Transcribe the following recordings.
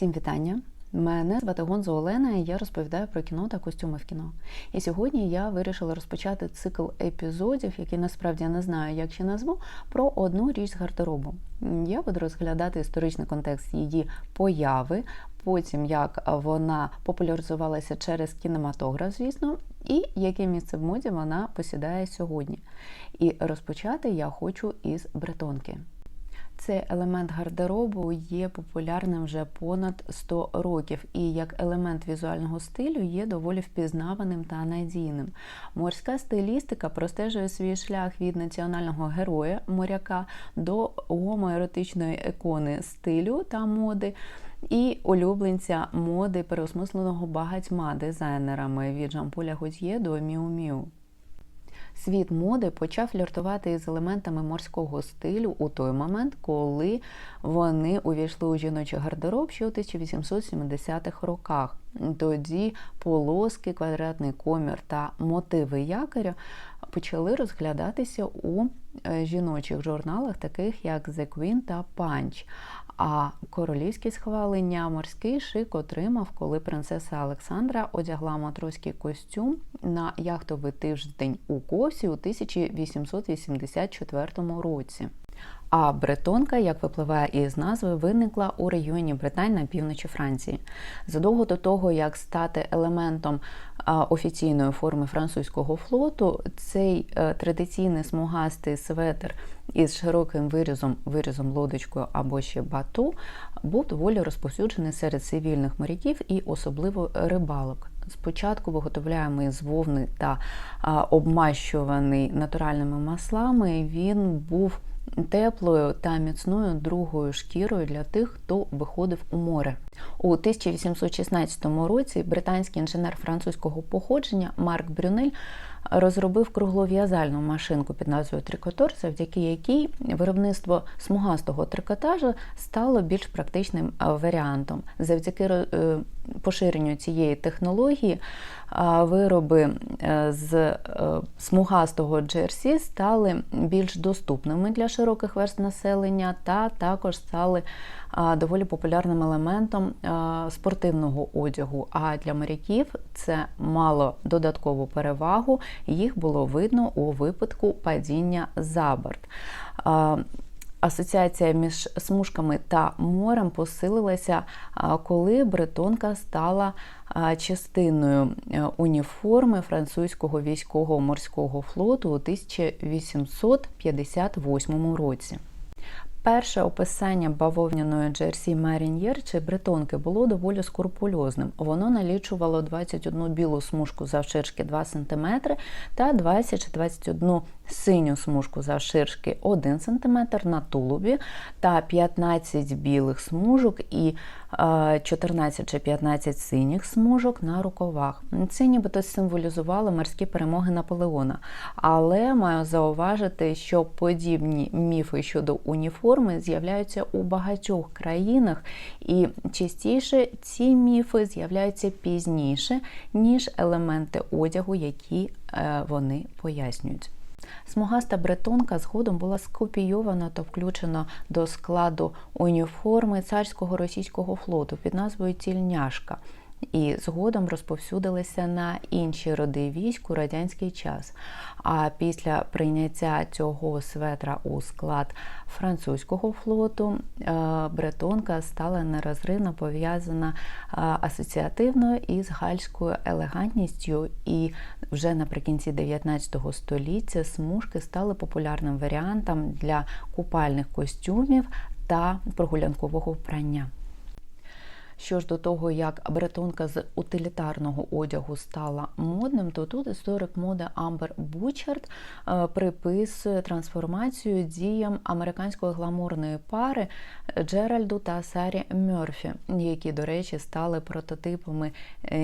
Всім вітання! Мене звати Гонзо Олена, і я розповідаю про кіно та костюми в кіно. І сьогодні я вирішила розпочати цикл епізодів, які насправді я не знаю, як ще назву, про одну річ з гардеробу. Я буду розглядати історичний контекст її появи, потім як вона популяризувалася через кінематограф, звісно, і яке місце в моді вона посідає сьогодні. І розпочати я хочу із бретонки. Цей елемент гардеробу є популярним вже понад 100 років, і як елемент візуального стилю є доволі впізнаваним та надійним. Морська стилістика простежує свій шлях від національного героя моряка до гомоеротичної екони стилю та моди. І улюбленця моди, переосмисленого багатьма дизайнерами від Жамполя Готьє до Міу Міу. Світ моди почав фліртувати із елементами морського стилю у той момент, коли вони увійшли у жіночий гардероб ще у 1870-х роках. Тоді полоски, квадратний комір та мотиви якоря почали розглядатися у жіночих журналах, таких як The Queen та Punch. А королівське схвалення морський шик отримав, коли принцеса Олександра одягла матроський костюм на яхтовий тиждень у Косі у 1884 році. А бретонка, як випливає із назви, виникла у регіоні Британь на півночі Франції. Задовго до того, як стати елементом офіційної форми французького флоту, цей традиційний смугастий светр із широким вирізом, вирізом лодочкою або ще бату, був доволі розповсюджений серед цивільних моряків і особливо рибалок. Спочатку виготовляємо із вовни та обмащуваний натуральними маслами. Він був теплою та міцною другою шкірою для тих, хто виходив у море. У 1816 році британський інженер французького походження Марк Брюнель розробив круглов'язальну машинку під назвою Трикотор, завдяки якій виробництво смугастого трикотажу стало більш практичним варіантом. Завдяки поширенню цієї технології вироби з смугастого джерсі стали більш доступними для широких верст населення та також стали доволі популярним елементом спортивного одягу. А для моряків це мало додаткову перевагу, їх було видно у випадку падіння за борт. Асоціація між смужками та морем посилилася, коли бретонка стала частиною уніформи французького військового морського флоту у 1858 році. Перше описання бавовняної джерсі Маріньєр чи бретонки було доволі скрупульозним. Воно налічувало 21 білу смужку завширшки 2 см та 20 чи 21 синю смужку завширшки 1 см на тулубі та 15 білих смужок і 14 чи 15 синіх смужок на рукавах. Це нібито символізувало морські перемоги Наполеона. Але маю зауважити, що подібні міфи щодо уніформи з'являються у багатьох країнах, і частіше ці міфи з'являються пізніше, ніж елементи одягу, які вони пояснюють. Смугаста бретонка згодом була скопійована та включена до складу уніформи царського російського флоту під назвою Тільняшка. І згодом розповсюдилися на інші роди військ у радянський час. А після прийняття цього светра у склад французького флоту бретонка стала нерозривно пов'язана асоціативно із гальською елегантністю, і вже наприкінці 19 століття смужки стали популярним варіантом для купальних костюмів та прогулянкового вбрання. Що ж до того, як бретонка з утилітарного одягу стала модним, то тут історик моди Амбер Бучард приписує трансформацію діям американської гламурної пари Джеральду та Сарі Мерфі, які, до речі, стали прототипами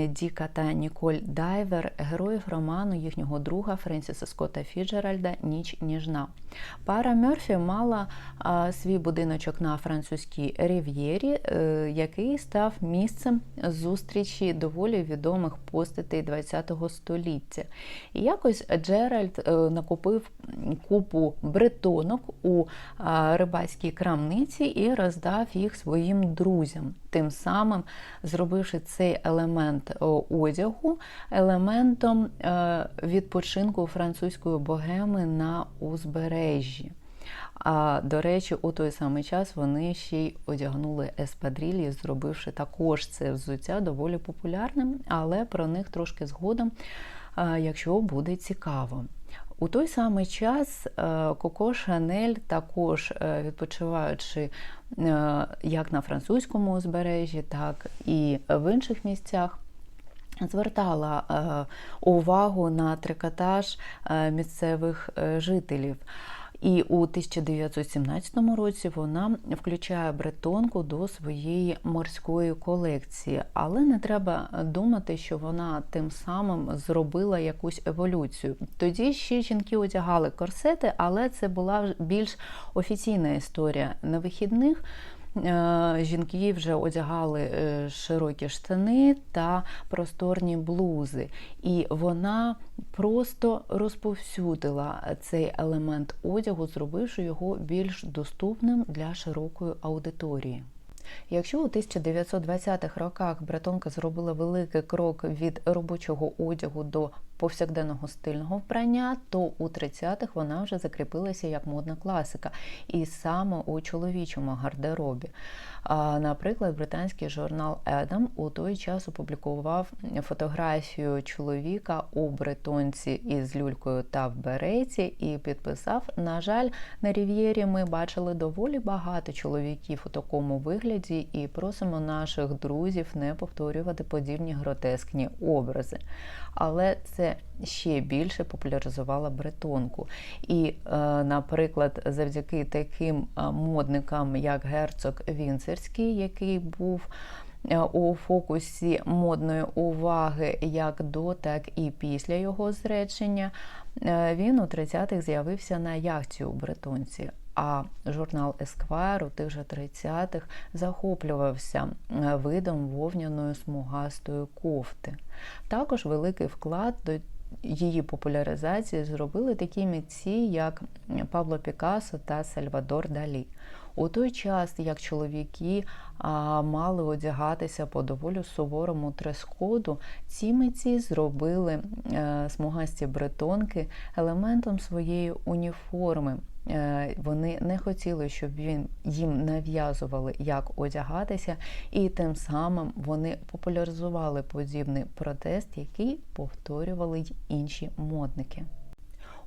Діка та Ніколь Дайвер, героїв роману їхнього друга Френсіса Скотта Фіджеральда Ніч ніжна. Пара Мерфі мала свій будиночок на французькій рів'єрі, який став місцем зустрічі доволі відомих постатей ХХ століття. І якось Джеральд е, накупив купу бретонок у рибацькій крамниці і роздав їх своїм друзям, тим самим зробивши цей елемент одягу елементом е, відпочинку французької богеми на узбережжі. А до речі, у той самий час вони ще й одягнули еспадрілі, зробивши також це взуття доволі популярним, але про них трошки згодом, якщо буде цікаво. У той самий час е, Коко Шанель, також е, відпочиваючи е, як на французькому узбережжі, так і в інших місцях. Звертала увагу на трикотаж місцевих жителів. І у 1917 році вона включає бретонку до своєї морської колекції, але не треба думати, що вона тим самим зробила якусь еволюцію. Тоді ще жінки одягали корсети, але це була більш офіційна історія на вихідних. Е, жінки вже одягали е, широкі штани та просторні блузи, і вона просто розповсюдила цей елемент одягу, зробивши його більш доступним для широкої аудиторії. Якщо у 1920-х роках бретонка зробила великий крок від робочого одягу до повсякденного стильного вбрання, то у 30-х вона вже закріпилася як модна класика, і саме у чоловічому гардеробі. Наприклад, британський журнал Едам у той час опублікував фотографію чоловіка у бретонці із люлькою та в береті і підписав: на жаль, на рів'єрі ми бачили доволі багато чоловіків у такому вигляді, і просимо наших друзів не повторювати подібні гротескні образи. Але це ще більше популяризувала бретонку. І, е, наприклад, завдяки таким е, модникам, як герцог Вінцерський, який був е, у фокусі модної уваги як до, так і після його зречення, він у 30-х з'явився на яхті у Бретонці. А журнал Esquire у тих же 30-х захоплювався видом вовняної смугастої кофти. Також великий вклад до її популяризації зробили такі митці, як Пабло Пікассо та Сальвадор Далі. У той час, як чоловіки а, мали одягатися по доволі суворому трес-коду, ці митці зробили а, е, смугасті бретонки елементом своєї уніформи. Е, вони не хотіли, щоб він їм нав'язували, як одягатися, і тим самим вони популяризували подібний протест, який повторювали й інші модники.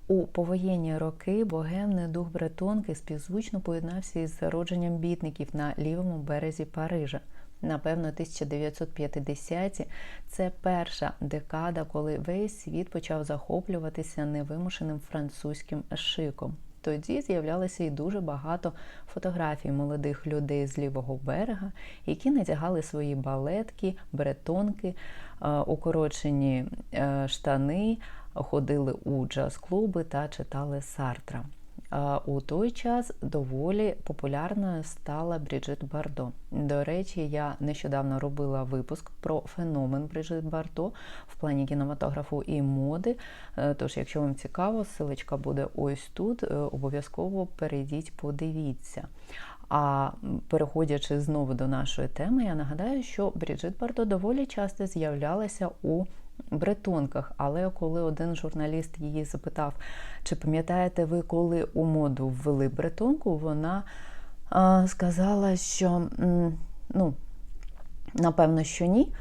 У повоєнні роки богемний дух бретонки співзвучно поєднався із зародженням бітників на лівому березі Парижа. Напевно, 1950-ті – це перша декада, коли весь світ почав захоплюватися невимушеним французьким шиком. Тоді з'являлося і дуже багато фотографій молодих людей з лівого берега, які надягали свої балетки, бретонки, е, укорочені е, штани, ходили у джаз-клуби та читали Сартра. У той час доволі популярною стала Бріджит Бардо. До речі, я нещодавно робила випуск про феномен Бріджит Бардо в плані кінематографу і моди. Е, тож, якщо вам цікаво, силочка буде ось тут. Е, обов'язково перейдіть, подивіться. А переходячи знову до нашої теми, я нагадаю, що Бріджит Бардо доволі часто з'являлася у бретонках. Але коли один журналіст її запитав, чи пам'ятаєте ви, коли у моду ввели бретонку, вона сказала, що ну, напевно, що ні.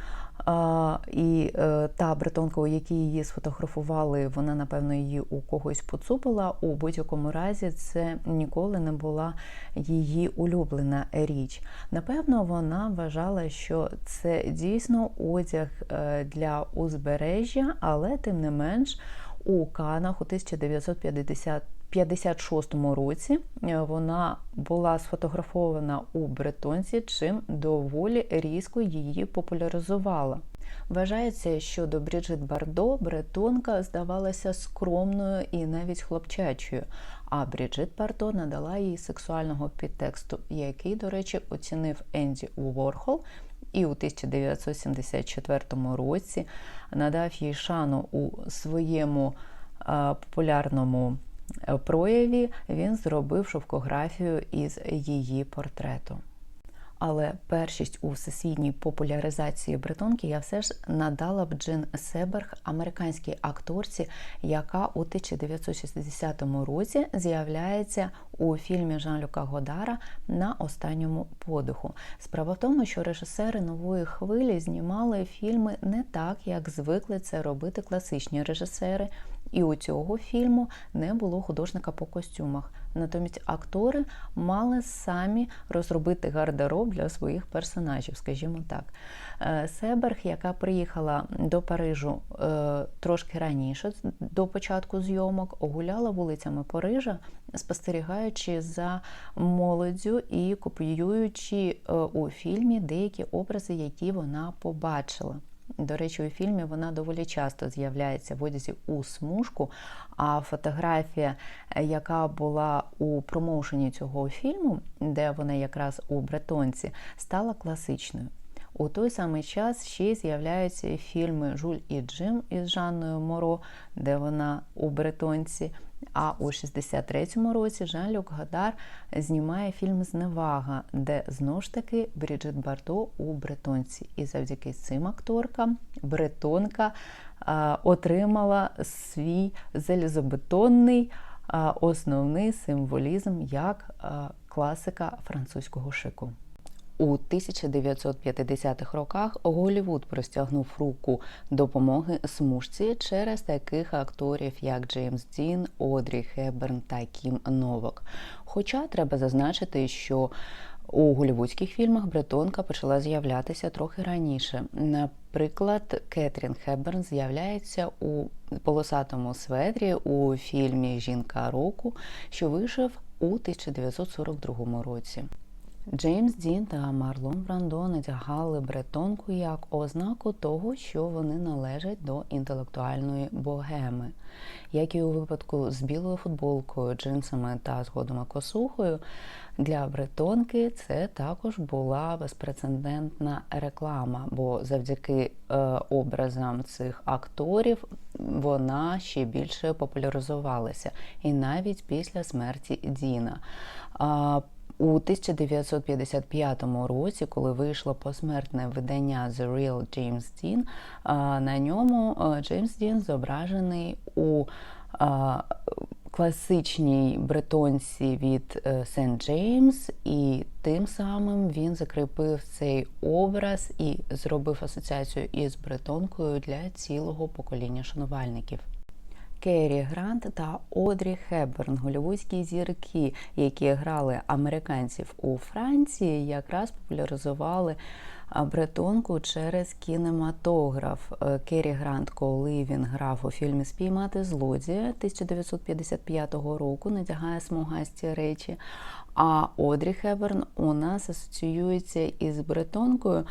І е, та бретонка, у якій її сфотографували, вона, напевно, її у когось поцупила. У будь-якому разі це ніколи не була її улюблена річ. Напевно, вона вважала, що це дійсно одяг е, для узбережжя, але тим не менш у Канах у 1950 56 році е, вона була сфотографована у Бретонці, чим доволі різко її популяризувала. Вважається, що до Бріджит Бардо бретонка здавалася скромною і навіть хлопчачою, А Бріджит Бардо надала їй сексуального підтексту, який, до речі, оцінив Енді Уорхол і у 1974 році надав їй шану у своєму е, популярному прояві. Він зробив шовкографію із її портрету. Але першість у всесвітній популяризації бритонки я все ж надала б Джин Себерг, американській акторці, яка у 1960 році з'являється у фільмі Жан-Люка Годара на останньому подиху. Справа в тому, що режисери нової хвилі знімали фільми не так, як звикли це робити класичні режисери. І у цього фільму не було художника по костюмах. Натомість актори мали самі розробити гардероб для своїх персонажів, скажімо так. Е, Себерг, яка приїхала до Парижу е, трошки раніше, до початку зйомок, гуляла вулицями Парижа, спостерігаючи за молоддю і копіюючи е, у фільмі деякі образи, які вона побачила. До речі, у фільмі вона доволі часто з'являється в одязі у смужку. А фотографія, яка була у промоушені цього фільму, де вона якраз у бретонці, стала класичною. У той самий час ще з'являються фільми Жуль і Джим із Жанною Моро, де вона у бретонці. А у 63-му році Жан-Люк Гадар знімає фільм Зневага, де знову ж таки Бріджит Бардо у бретонці. І завдяки цим акторкам бретонка отримала свій залізобетонний основний символізм як класика французького шику. У 1950-х роках Голівуд простягнув руку допомоги смужці через таких акторів, як Джеймс Дін, Одрі Хеберн та Кім Новак. Хоча треба зазначити, що у голівудських фільмах бретонка почала з'являтися трохи раніше. Наприклад, Кетрін Хеберн з'являється у полосатому светрі у фільмі Жінка року, що вийшов у 1942 році. Джеймс Дін та Марлон Брандо надягали бретонку як ознаку того, що вони належать до інтелектуальної богеми. Як і у випадку з білою футболкою, джинсами та згодом косухою, для бретонки це також була безпрецедентна реклама, бо завдяки е, образам цих акторів вона ще більше популяризувалася, і навіть після смерті Діна. У 1955 році, коли вийшло посмертне видання The Real James Dean, на ньому Джеймс Дін зображений у класичній бретонці від Сент Джеймс, і тим самим він закріпив цей образ і зробив асоціацію із бретонкою для цілого покоління шанувальників. Керрі Грант та Одрі Хепберн, голівудські зірки, які грали американців у Франції, якраз популяризували бретонку через кінематограф. Е, Керрі Грант, коли він грав у фільмі Спіймати злодія 1955 року, надягає смугасті речі. А Одрі Хеберн у нас асоціюється із бретонкою,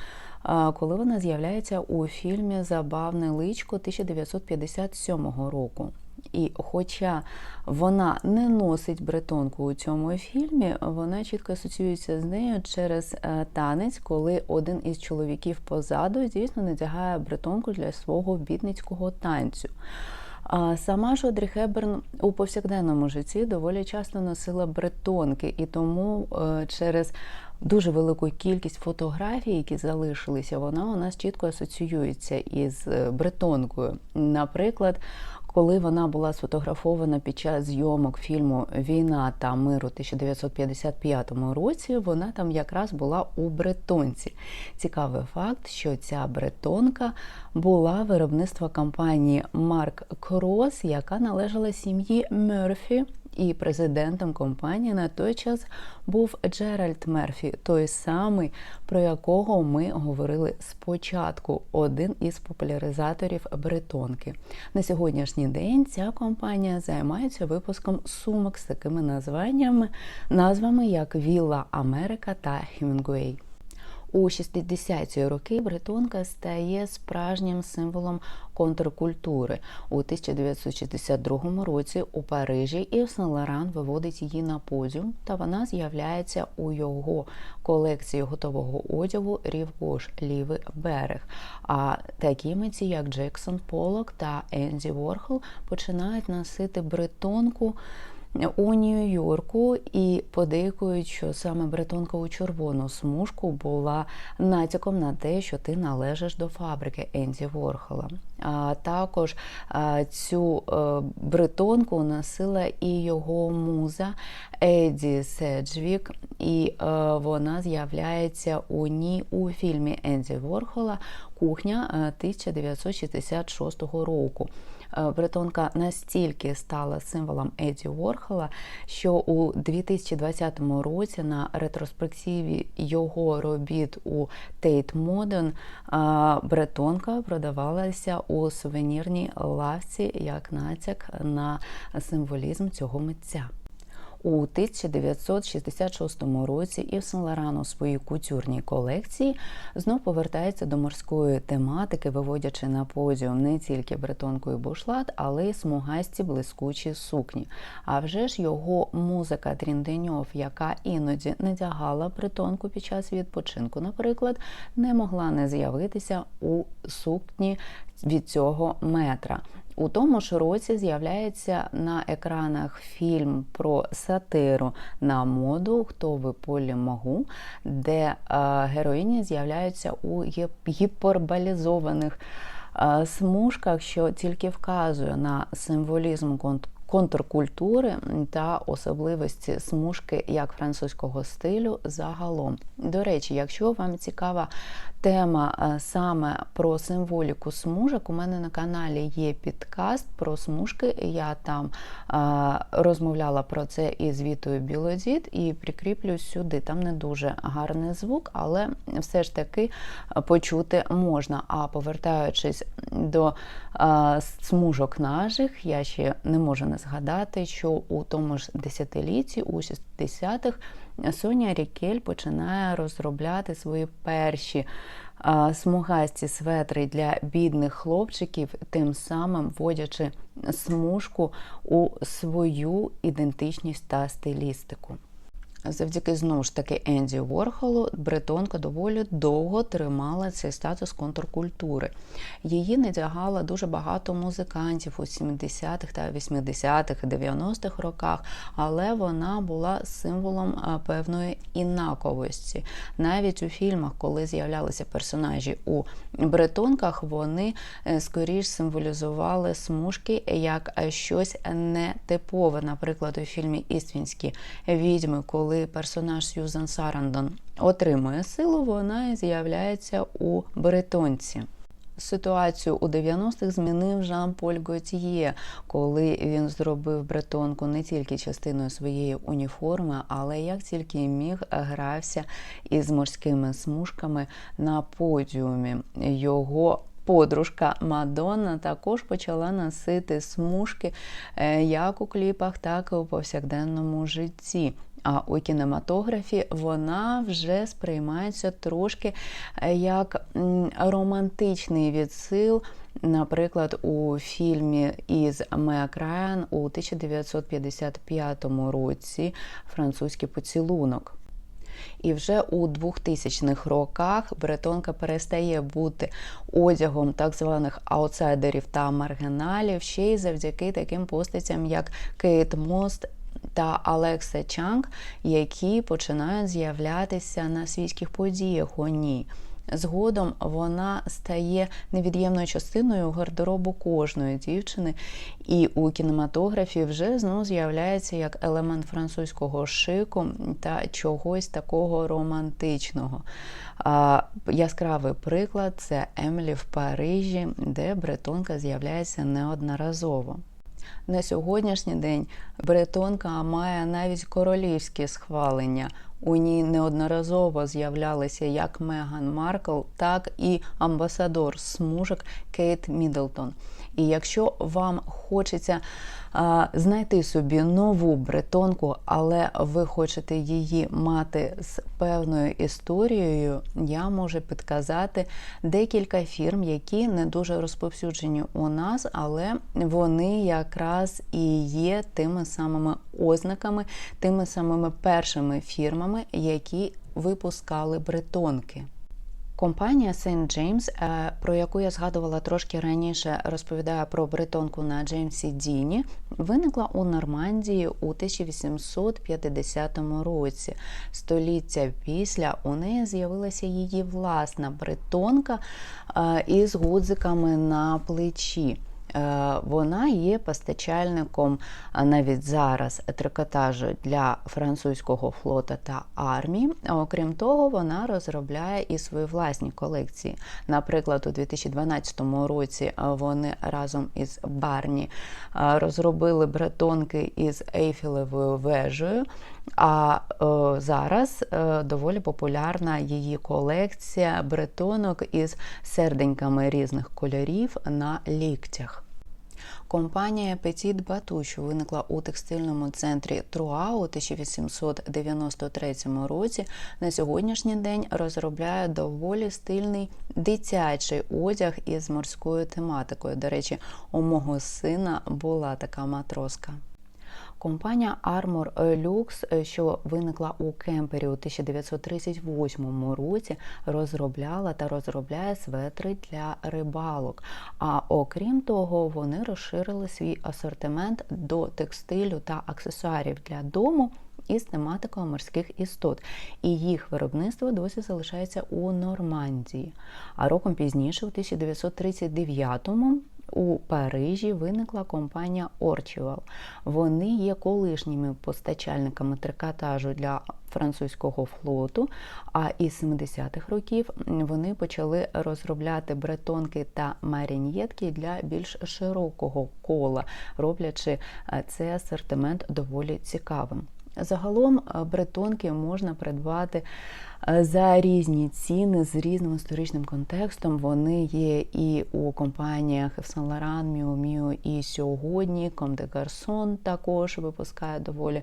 коли вона з'являється у фільмі Забавне личко 1957 року. І хоча вона не носить бретонку у цьому фільмі, вона чітко асоціюється з нею через е, танець, коли один із чоловіків позаду, звісно, надягає бретонку для свого бітницького танцю. Сама ж Одрі Хеберн у повсякденному житті доволі часто носила бретонки, і тому е, через дуже велику кількість фотографій, які залишилися, вона у нас чітко асоціюється із е, бретонкою. Наприклад, коли вона була сфотографована під час зйомок фільму Війна та миру 1955 році, вона там якраз була у бретонці. Цікавий факт, що ця бретонка була виробництва компанії Марк Крос, яка належала сім'ї Мерфі і президентом компанії на той час був Джеральд Мерфі, той самий, про якого ми говорили спочатку, один із популяризаторів бретонки. На сьогоднішній день ця компанія займається випуском сумок з такими названнями, назвами як Вілла Америка та Хемінгуей. У 60-ті роки бретонка стає справжнім символом контркультури. У 1962 році у Парижі Ів Сен Лоран виводить її на подіум, та вона з'являється у його колекції готового одягу Рівгош Лівий берег. А такі митці, як Джексон Полок та Енді Ворхол, починають носити бретонку у Нью-Йорку і подейкують, що саме бретонка у червону смужку була натяком на те, що ти належиш до фабрики Енді Ворхола. А також цю а, бретонку носила і його муза Еді Седжвік, і а, вона з'являється у ній у фільмі Енді Ворхола Кухня 1966 року. Бретонка настільки стала символом Еді Уорхола, що у 2020 році на ретроспективі його робіт у Tate Modern бретонка продавалася у сувенірній лавці як натяк на символізм цього митця. У 1966 році Ів Сен Лоран у своїй кутюрній колекції знов повертається до морської тематики, виводячи на подіум не тільки бретонку і бушлат, але й смугасті блискучі сукні. А вже ж його музика Трінденьов, яка іноді надягала бретонку під час відпочинку, наприклад, не могла не з'явитися у сукні від цього метра. У тому ж році з'являється на екранах фільм про сатиру на моду Хто ви полі могу, де е, героїні з'являються у гіперболізованих е, смужках, що тільки вказує на символізм контркультури та особливості смужки як французького стилю загалом. До речі, якщо вам цікава тема е, саме про символіку смужок, у мене на каналі є підкаст про смужки. Я там е, розмовляла про це із Вітою Білодід і прикріплю сюди. Там не дуже гарний звук, але все ж таки почути можна. А повертаючись до е, смужок наших, я ще не можу не згадати, що у тому ж десятилітті, у 60-х, Соня Рікель починає розробляти свої перші смугасті светри для бідних хлопчиків, тим самим вводячи смужку у свою ідентичність та стилістику. Завдяки знову ж таки Енді Ворхолу бретонка доволі довго тримала цей статус контркультури. Її надягала дуже багато музикантів у 70-х та 80-х, 90-х роках, але вона була символом певної інаковості. Навіть у фільмах, коли з'являлися персонажі у бретонках, вони е, скоріш символізували смужки як щось нетипове. Наприклад, у фільмі Іствінські відьми, коли коли персонаж Сьюзан Сарандон отримує силу, вона з'являється у бретонці. Ситуацію у 90-х змінив Жан-Поль Готьє, коли він зробив бретонку не тільки частиною своєї уніформи, але як тільки міг грався із морськими смужками на подіумі. Його Подружка Мадонна також почала носити смужки е, як у кліпах, так і у повсякденному житті. А у кінематографі вона вже сприймається трошки е, як романтичний відсил. Наприклад, у фільмі із Меак Райан у 1955 році Французький поцілунок. І вже у 2000-х роках бретонка перестає бути одягом так званих аутсайдерів та маргіналів, ще й завдяки таким постатям, як Кейт Мост та Алекса Чанг, які починають з'являтися на світських подіях у ній. Згодом вона стає невід'ємною частиною гардеробу кожної дівчини, і у кінематографі вже знову з'являється як елемент французького шику та чогось такого романтичного. А, Яскравий приклад це Емлі в Парижі, де бретонка з'являється неодноразово. На сьогоднішній день бретонка має навіть королівське схвалення. У ній неодноразово з'являлися як Меган Маркл, так і амбасадор смужок Кейт Мідлтон. І якщо вам хочеться знайти собі нову бретонку, але ви хочете її мати з певною історією, я можу підказати декілька фірм, які не дуже розповсюджені у нас, але вони якраз і є тими самими ознаками, тими самими першими фірмами, які випускали бретонки. Компанія St. James, е, про яку я згадувала трошки раніше, розповідає про бритонку на Джеймсі Діні, виникла у Нормандії у 1850 році. Століття після у неї з'явилася її власна бритонка е, із гудзиками на плечі. Е, Вона є постачальником навіть зараз трикотажу для французького флота та армії. Окрім того, вона розробляє і свої власні колекції. Наприклад, у 2012 році вони разом із Барні е, розробили бретонки із Ейфелевою вежею. А е, зараз е, доволі популярна її колекція бретонок із серденьками різних кольорів на ліктях. Компанія Petit Batu, що виникла у текстильному центрі Труа у 1893 році, на сьогоднішній день розробляє доволі стильний дитячий одяг із морською тематикою. До речі, у мого сина була така матроска. Компанія Armor Lux, що виникла у кемпері у 1938 році, розробляла та розробляє светри для рибалок. А окрім того, вони розширили свій асортимент до текстилю та аксесуарів для дому. Із тематикою морських істот, і їх виробництво досі залишається у Нормандії. А роком пізніше, у 1939-му, у Парижі виникла компанія Orchival. Вони є колишніми постачальниками трикотажу для французького флоту. А із 70-х років вони почали розробляти бретонки та маріньєтки для більш широкого кола, роблячи цей асортимент доволі цікавим. Загалом бретонки можна придбати за різні ціни з різним історичним контекстом. Вони є і у компаніях Saint Laurent, Miu Miu і сьогодні. Comme des Garçons також випускає доволі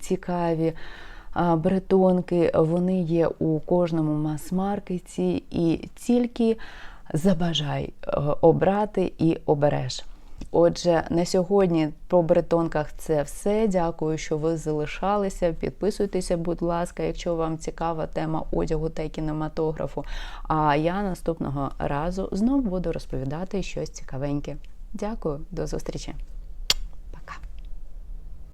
цікаві. Бретонки, вони є у кожному мас-маркеті, і тільки забажай обрати і обереш. Отже, на сьогодні по бретонках це все. Дякую, що ви залишалися. Підписуйтеся, будь ласка, якщо вам цікава тема одягу та кінематографу. А я наступного разу знову буду розповідати щось цікавеньке. Дякую, до зустрічі!